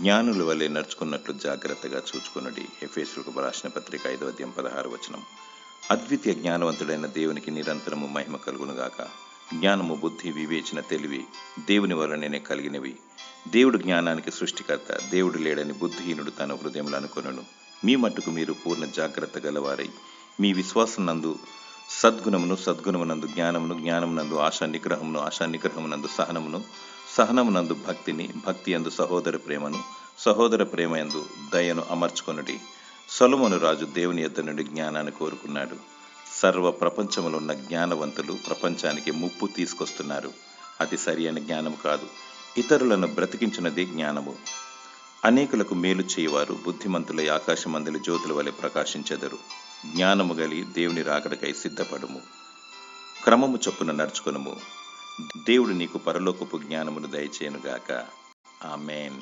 జ్ఞానుల వలె నడుచుకున్నట్లు జాగ్రత్తగా చూచుకున్నది ఎఫేసులకు రాసిన పత్రిక ఐదవ అధ్యాయం పదహారు వచనం. అద్వితీయ జ్ఞానవంతుడైన దేవునికి నిరంతరము మహిమ కలుగునుగాక. జ్ఞానము బుద్ధి వివేచన తెలివి దేవుని వలననే కలిగినవి. దేవుడు జ్ఞానానికి సృష్టికర్త. దేవుడు లేడని బుద్ధిహీనుడు తన హృదయంలో అనుకొనను. మీ మట్టుకు మీరు పూర్ణ జాగ్రత్త గలవారై. మీ విశ్వాసం నందు సద్గుణమును సద్గుణమునందు జ్ఞానమును జ్ఞానమునందు ఆశా నిగ్రహమును ఆశా నిగ్రహమునందు సహనమును సహనమునందు భక్తిని భక్తి ఎందు సహోదర ప్రేమను సహోదర ప్రేమ యందు దయను అమర్చుకొనుడి. సొలమును రాజు దేవుని యొద్ద నుండి జ్ఞానాన్ని కోరుకున్నాడు. సర్వ ప్రపంచములో ఉన్న జ్ఞానవంతులు ప్రపంచానికి ముప్పు తీసుకొస్తున్నారు. అది సరి అయిన జ్ఞానము కాదు ఇతరులను బ్రతికించినది జ్ఞానము. అనేకులకు మేలు చేయవారు బుద్ధిమంతులై ఆకాశమందుల జ్యోతుల వలె ప్రకాశించెదరు. జ్ఞానము గలి దేవుని రాకడకై సిద్ధపడుము. క్రమము చొప్పున నడుచుకొనుము. దేవుడు నీకు పరలోకపు జ్ఞానమును దయచేయనుగాక. ఆమెన్.